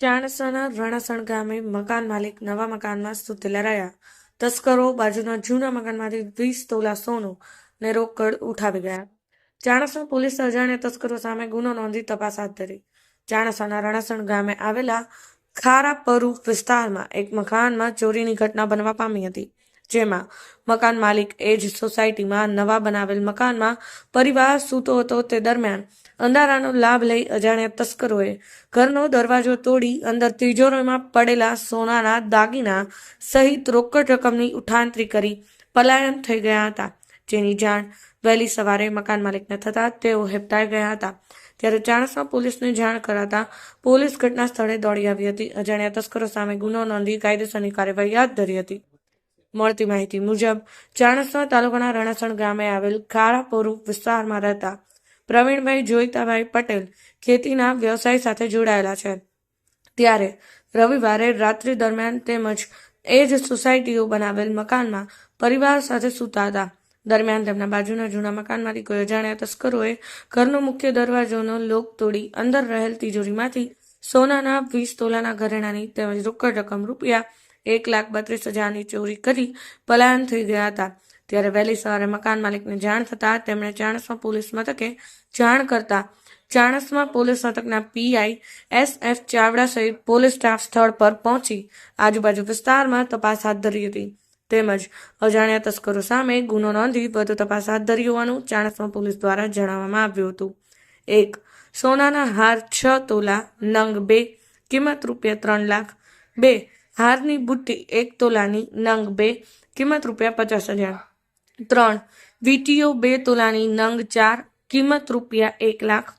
ચાણસાના રણાસણ ગામે મકાન માલિક નવા મકાનમાં સૂતેલા રહ્યા. તસ્કરો બાજુના જૂના મકાનમાંથી વીસ તોલા સોનું ને રોકડ ઉઠાવી ગયા. ચાણસા પોલીસે અજાણ્યા તસ્કરો સામે ગુનો નોંધી તપાસ હાથ ધરી. ચાણસાના રણાસણ ગામે આવેલા ખારાપરુ વિસ્તારમાં એક મકાનમાં ચોરીની ઘટના બનવા પામી હતી, જેમાં મકાન માલિક એ જ સોસાયટીમાં નવા બનાવેલ મકાનમાં પરિવાર સૂતો હતો તે દરમિયાન અંધારાનો લાભ લઈ અજાણ્યા તસ્કરોએ ઘરનો દરવાજો તોડી અંદર તિજોરીમાં પડેલા સોનાના દાગીના સહિત રોકડ રકમની ઉઠાંતરી કરી પલાયન થઈ ગયા હતા. જેની જાણ વહેલી સવારે મકાન માલિકને થતાં તેઓ હેપતાઈ ગયા હતા. ત્યારે ચાણસમાં પોલીસને જાણ કરાતા પોલીસ ઘટના સ્થળે દોડી આવી હતી. અજાણ્યા તસ્કરો સામે ગુનો નોંધી કાયદેસરની કાર્યવાહી હાથ ધરી હતી. મળતી માહિતી મુજબ ચાણસમાં તાલુકાના રણાસણ ગામે આવેલ ખારાપોરુ વિસ્તારમાં રહેતા પ્રવીણભાઈ જોઈતાભાઈ પટેલ ખેતીના વ્યવસાય સાથે જોડાયેલા છે. ત્યારે રવિવારે રાત્રિ દરમિયાન તેમજ એ જ સોસાયટીઓ બનાવેલ મકાનમાં પરિવાર સાથે સૂતા હતા. દરમિયાન તેમના બાજુના જૂના મકાનમાંથી કોઈ અજાણ્યા તસ્કરોએ ઘરનો મુખ્ય દરવાજોનો લોક તોડી અંદર રહેલ તિજોરીમાંથી સોનાના વીસ તોલાના ઘરેણાની તેમજ રોકડ રકમ રૂપિયા એક લાખ બત્રીસ હજારની ચોરી કરી પલાયન થઈ ગયા હતા. ત્યારે વહેલી સવારે મકાન માલિકને જાણ થતાં તેમણે ચાણસમાં પોલીસ મથકે જાણ કરતા ચાણસમાં પોલીસ મથકના પીઆઈ એસ એફ ચાવડા સહિત પોલીસ સ્ટાફ સ્થળ પર પહોંચી આજુબાજુ વિસ્તારમાં તપાસ હાથ ધરી હતી. તેમજ અજાણ્યા તસ્કરો સામે ગુનો નોંધી વધુ તપાસ હાથ ધરી હોવાનું ચાણસમાં પોલીસ દ્વારા જણાવવામાં આવ્યું હતું. એક, સોનાના હાર છ તોલા, નંગ બે, કિંમત રૂપિયા ત્રણ લાખ. બે હારની બુટ્ટી એક તોલાની નંગ બે, કિંમત રૂપિયા પચાસ હજાર. ત્રણ, વીટીઓ બે તોલાની નંગ ચાર, કિંમત રૂપિયા એક લાખ.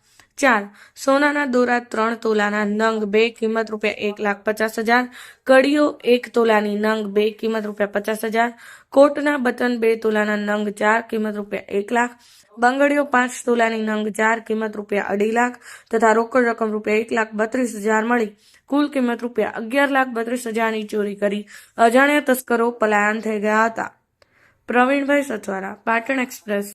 ચાર. સોનાના દોરા ત્રણ તોલાના નંગ બે, કિંમત રૂપિયા એક લાખ પચાસ હજાર. કડીઓ એક તોલાની નંગ બે, કિંમત રૂપિયા પચાસ હજાર. કોટના બટન બે તોલાના નંગ ચાર, કિંમત રૂપિયા એક લાખ. બંગડીઓ પાંચ તોલાની નંગ ચાર, કિંમત રૂપિયા અઢી લાખ. તથા રોકડ રકમ રૂપિયા એક લાખ બત્રીસ હજાર મળી. કુલ કિંમત રૂપિયા અગિયાર લાખ બત્રીસ હજારની ચોરી કરી અજાણ્યા તસ્કરો પલાયન થઈ ગયા હતા. પ્રવીણભાઈ સચવારા પાટણ એક્સપ્રેસ.